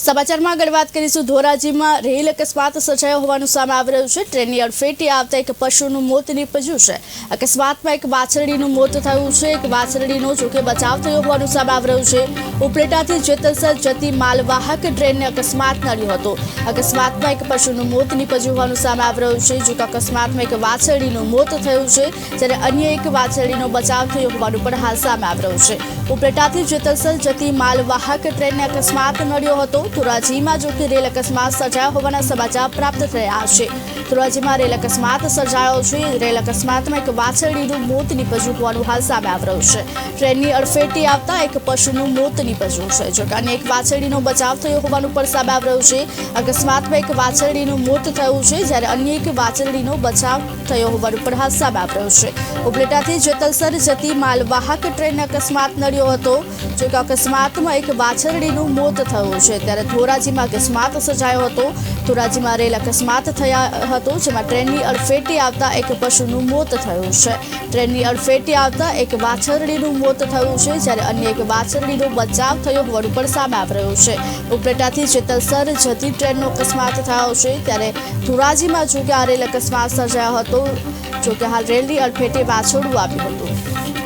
સમાચારમાં આગળ વાત કરીશું. ધોરાજીમાં રેલ અકસ્માત સર્જાયો હોવાનું સામે આવી રહ્યું છે. ટ્રેનની અડફેટી આવતા એક પશુનું મોત નીપજ્યું છે. અકસ્માતમાં એક વાછરડીનું મોત થયું છે. એક વાછરડીનો જોકે બચાવ થયો હોવાનું સામે આવી રહ્યું છે. ઉપલેટાથી જેતલસર જતી માલવાહક ટ્રેનને અકસ્માત નડ્યો હતો. અકસ્માતમાં એક પશુનું મોત નીપજ્યું હોવાનું સામે આવી રહ્યું છે. જો કે અકસ્માતમાં એક વાછરડીનું મોત થયું છે, જ્યારે અન્ય એક વાછરડીનો બચાવ થયો હોવાનું પણ હાલ સામે આવી રહ્યું છે. ઉપલેટાથી જેતલસર જતી માલવાહક ટ્રેનને અકસ્માત નડ્યો હતો. ધોરાજીમાં જો કે રેલ અકસ્માત સર્જાયો હોવાના સમાચાર પ્રાપ્ત થયા છે. ધોરાજીમાં રેલ અકસ્માત સર્જાયો છે. રેલ અકસ્માતમાં એક વાછરડીનું મોત નીપજ્યું હોવાનું હાલ સામે આવી રહ્યું છે. ટ્રેનની અડફેટે આવતા એક પશુનું મોત નીપજ્યું છે. જો અને એક વાછરડીનો બચાવ થયો હોવાનું પણ સામે આવી રહ્યું છે. અકસ્માતમાં એક વાછરડીનું મોત થયું છે, જ્યારે અન્ય એક વાછરડીનો બચાવ થયો હોવાનું પણ હાલ સામે આવી રહ્યું છે. ઉપલેટાથી જેતલસર જતી માલવાહક ટ્રેન અકસ્માત નડ્યો હતો. જો કે અકસ્માતમાં એક વાછરડીનું મોત થયું છે. ત્યારે ધોરાજીમાં અકસ્માત સર્જાયો હતો. ધોરાજીમાં રેલ અકસ્માત થયા હતો, જેમાં ટ્રેનની અડફેટી આવતા એક પશુનું મોત થયું છે. ટ્રેનની અડફેટી આવતા એક વાછરડીનું મોત થયું છે, જ્યારે અન્ય એક વાછરડીનો બચાવ થયો હોવાનું પણ સામે આવી રહ્યું છે. ઉપલેટાથી જેતલસર જતી ટ્રેનનો અકસ્માત થયો છે, ત્યારે ધોરાજીમાં જો કે આ રેલ અકસ્માત સર્જાયો હતો, જોકે હાલ રેલની અડફેટે વાછરડું આવ્યું હતું.